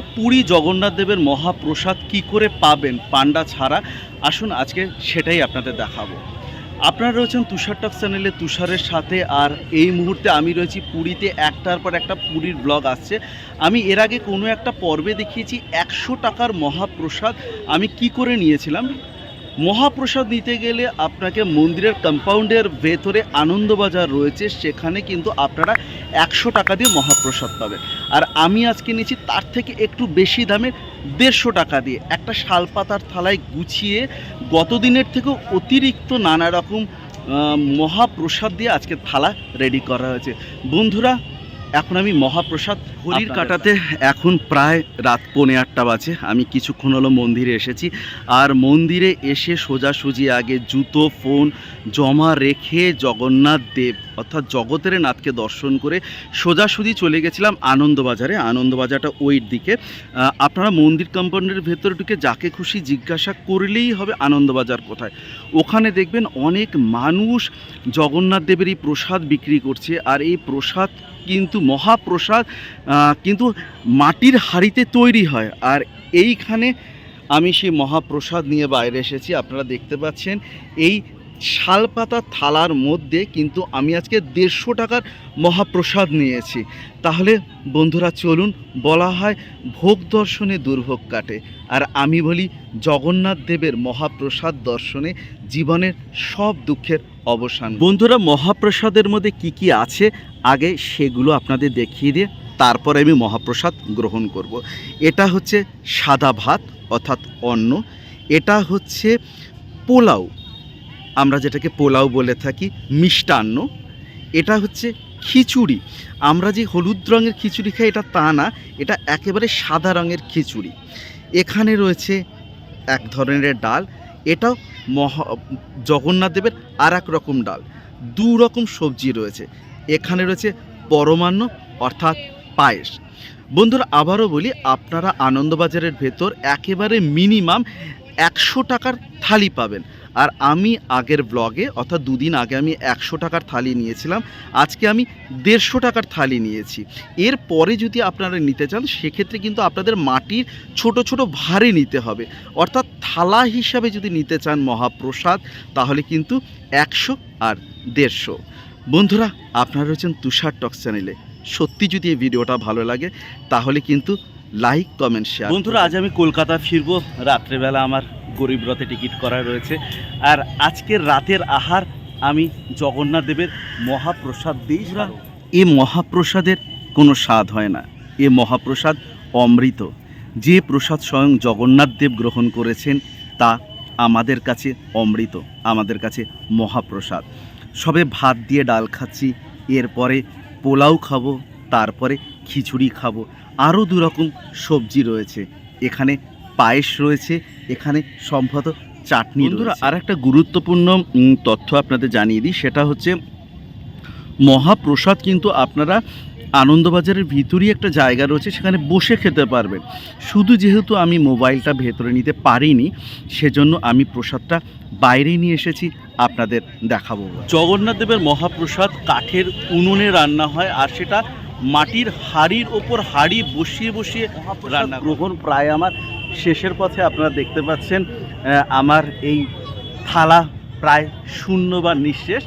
পুরী জগন্নাথ দেবের মহাপ্রসাদ কি করে পাবেন পান্ডা ছাড়া? আসুন আজকে সেটাই আপনাদের দেখাবো। আপনারা রয়েছেন তুষার টক চ্যানেলে তুষারের সাথে, আর এই মুহূর্তে আমি রয়েছি পুরীতে। একটার পর একটা পুরীর ব্লগ আসছে। আমি এর আগে কোনো একটা পর্বে দেখিয়েছি, একশো টাকার মহাপ্রসাদ। আমি কি করে নিয়েছিলাম? মহাপ্রসাদ নিতে গেলে আপনাকে মন্দিরের কম্পাউন্ডের ভেতরে আনন্দবাজার রয়েছে, সেখানে কিন্তু আপনারা একশো টাকা দিয়ে মহাপ্রসাদ পাবেন। আর আমি আজকে নিয়েছি তার থেকে একটু বেশি দামে দেড়শো টাকা দিয়ে। একটা শালপাতার থালায় গুছিয়ে গত দিনের থেকেও অতিরিক্ত নানা রকম মহাপ্রসাদ দিয়ে আজকে থালা রেডি করা হয়েছে। বন্ধুরা, এখন আমি মহাপ্রসাদ ঘড়ির কাটাতে এখন প্রায় রাত পৌনে আটটা বাজে। আমি কিছুক্ষণ হলো মন্দিরে এসেছি। আর মন্দিরে এসে সোজাসুজি আগে জুতো ফোন জমা রেখে জগন্নাথ দেব অর্থাৎ জগতের নাথকে দর্শন করে সোজাসুজি চলে গেছিলাম আনন্দবাজারে। আনন্দবাজারটা ওই দিকে। আপনারা মন্দির কম্পাউন্ডের ভেতরে ঢুকে যাকে খুশি জিজ্ঞাসা করলেই হবে আনন্দবাজার কোথায়। ওখানে দেখবেন অনেক মানুষ জগন্নাথ দেবের এই প্রসাদ বিক্রি করছে। আর এই প্রসাদ কিন্তু মহাপ্রসাদ কিন্তু মাটির হাঁড়িতে তৈরি হয়। আর এইখানে আমি সেই মহাপ্রসাদ নিয়ে বাইরে এসেছি। আপনারা দেখতে পাচ্ছেন, এই শালপাতা থালার মধ্যে কিন্তু আমি আজকে দেড়শো টাকার মহাপ্রসাদ নিয়েছি। তাহলে বন্ধুরা, চলুন বলা হয় ভোগ দর্শনে দুর্ভোগ কাটে। আর আমি বলি জগন্নাথ দেবের মহাপ্রসাদ দর্শনে জীবনের সব দুঃখের অবসান। বন্ধুরা, মহাপ্রসাদের মধ্যে কি কি আছে? আগে সেগুলো আপনাদের দেখিয়ে দিয়ে তারপরে আমি মহাপ্রসাদ গ্রহণ করব। এটা হচ্ছে সাদা ভাত অর্থাৎ অন্ন। এটা হচ্ছে পোলাও। আমরা যেটাকে পোলাও বলে থাকি, মিষ্টান্ন। এটা হচ্ছে খিচুড়ি। আমরা যে হলুদ রঙের খিচুড়ি খাই, এটা তা না, এটা একেবারে সাদা রঙের খিচুড়ি। এখানে রয়েছে এক ধরনের ডাল। এটাও মহা, জগন্নাথ দেবের আর এক রকম ডাল। দু রকম সবজি রয়েছে। এখানে রয়েছে পরমান্ন, অর্থাৎ পায়েস। বন্ধুরা, আবারও বলি, আপনারা আনন্দবাজারের ভেতর একেবারে মিনিমাম একশো টাকার থালি পাবেন। আর আমি আগের ব্লগে অর্থাৎ দুদিন আগে আমি একশো টাকার থালি নিয়েছিলাম, আজকে আমি দেড়শো টাকার থালি নিয়েছি। এর পরে যদি আপনারা নিতে চান, সেক্ষেত্রে কিন্তু আপনাদের মাটির ছোট ছোট ভারে নিতে হবে। অর্থাৎ থালা হিসাবে যদি নিতে চান মহাপ্রসাদ, তাহলে কিন্তু একশো আর দেড়শো। বন্ধুরা, আপনারা রয়েছেন তুষার টক চ্যানেলে। সত্যি যদি এই ভিডিওটা ভালো লাগে তাহলে কিন্তু লাইক কমেন্ট শেয়ার বন্ধুরা আজ আমি কলকাতা ফিরবো। রাত্রেবেলা আমার গরিব রথে টিকিট করা রয়েছে। আর আজকের রাতের আহার আমি জগন্নাথ দেবের মহাপ্রসাদ দিই। এ মহাপ্রসাদের কোনো স্বাদ হয় না। এ মহাপ্রসাদ অমৃত। যে প্রসাদ স্বয়ং জগন্নাথ দেব গ্রহণ করেছেন তা আমাদের কাছে অমৃত আমাদের কাছে মহাপ্রসাদ। সবে ভাত দিয়ে ডাল খাচ্ছি এরপরে পোলাও খাব তারপরে খিচুড়ি খাব। আরও দুরকম সবজি রয়েছে। এখানে পায়েস রয়েছে এখানে সম্ভবত চাটনি বন্ধুরা আর একটা গুরুত্বপূর্ণ তথ্য আপনাদের জানিয়ে দিই সেটা হচ্ছে মহাপ্রসাদ কিন্তু আপনারা আনন্দবাজারের ভিতরেই একটা জায়গা রয়েছে সেখানে বসে খেতে পারবেন। শুধু যেহেতু আমি মোবাইলটা ভেতরে নিতে পারিনি সেজন্য আমি প্রসাদটা বাইরে নিয়ে এসেছি আপনাদের দেখাবো। জগন্নাথ দেবের মহাপ্রসাদ কাঠের উনুনে রান্না হয় আর সেটা মাটির হাড়ির ওপর হাড়ি বসিয়ে বসিয়ে রান্না গ্রহণ প্রায় আমার শেষের পথে আপনারা দেখতে পাচ্ছেন আমার এই থালা প্রায় শূন্য বা নিঃশেষ।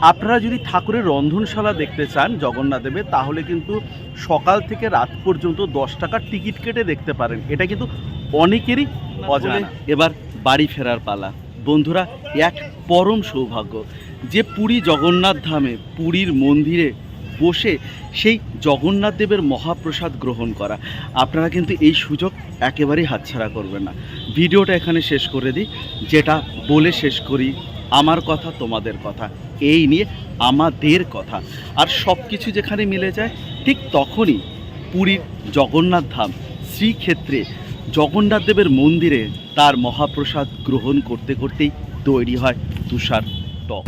আপনারা যদি ঠাকুরের রন্ধনশালা দেখতে চান জগন্নাথ দেবের তাহলে কিন্তু সকাল থেকে রাত পর্যন্ত দশ টাকার টিকিট কেটে দেখতে পারেন। এটা কিন্তু অনেকেরই অজানা। এবার বাড়ি ফেরার পালা। বন্ধুরা এক পরম সৌভাগ্য। যে পুরী জগন্নাথ ধামে পুরীর মন্দিরে বসে সেই জগন্নাথ দেবের মহাপ্রসাদ গ্রহণ করা। আপনারা কিন্তু এই সুযোগ একেবারেই হাতছাড়া করবেন না। ভিডিওটা এখানে শেষ করে দিই। যেটা বলে শেষ করি আমার কথা তোমাদের কথা। এই নিয়ে আমাদের কথা। আর সব কিছু যেখানে মিলে যায়, ঠিক তখনই পুরীর জগন্নাথ ধাম শ্রীক্ষেত্রে জগন্নাথ দেবের মন্দিরে তার মহাপ্রসাদ গ্রহণ করতে করতেই তৈরি হয় তুষার টক।